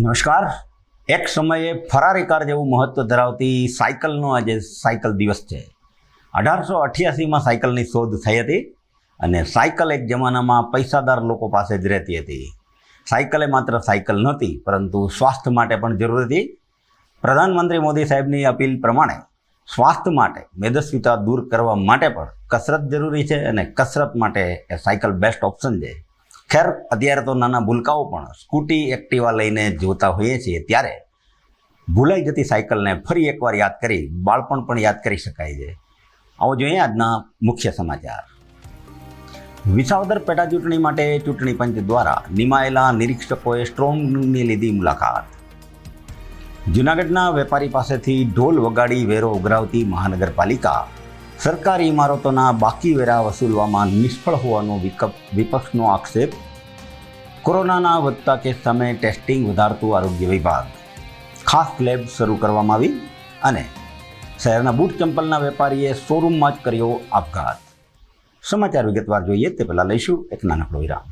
નમસ્કાર. એક સમયે ફરારી કાર જેવું મહત્વ ધરાવતી સાયકલનો આજે સાયકલ દિવસ છે. અઢારસો અઠ્યાસીમાં સાયકલની શોધ થઈ હતી અને સાયકલ એક જમાનામાં પૈસાદાર લોકો પાસે જ રહેતી હતી. સાયકલ માત્ર સાયકલ નહોતી, પરંતુ સ્વાસ્થ્ય માટે પણ જરૂર હતી. પ્રધાનમંત્રી મોદી સાહેબની અપીલ પ્રમાણે સ્વાસ્થ્ય માટે મેદસ્વીતા દૂર કરવા માટે પણ કસરત જરૂરી છે અને કસરત માટે એ સાયકલ બેસ્ટ ઓપ્શન છે. ખેર, અત્યારે તો નાના ભૂલકાઓ પણ સ્કૂટી એક્ટિવા લઈને જોતા હોઈએ છીએ. ત્યારે ભૂલાઈ જતી સાયકલને ફરી એકવાર યાદ કરી, બાળપણ પણ યાદ કરી શકાય છે. આવો જોઈએ આજના મુખ્ય સમાચાર. વિસાવદર પેટા ચૂંટણી માટે ચૂંટણી પંચ દ્વારા નિમાયેલા નિરીક્ષકોએ સ્ટ્રોંગની લીધી મુલાકાત. જૂનાગઢના વેપારી પાસેથી ઢોલ વગાડી વેરો ઉઘરાવતી મહાનગરપાલિકા સરકારી ઇમારતોના બાકી વેરા વસૂલવામાં નિષ્ફળ હોવાનો વિકપ, વિપક્ષનો આક્ષેપ કોરોનાના વધતા કેસ સામે ટેસ્ટિંગ વધારતું આરોગ્ય વિભાગ. ખાસ લેબ શરૂ કરવામાં આવી અને શહેરના બૂટ ચંપલના વેપારીએ શોરૂમમાં જ કર્યો આપઘાત. સમાચાર વિગતવાર જોઈએ તે પહેલાં લઈશું એક નાનકડો વિરામ.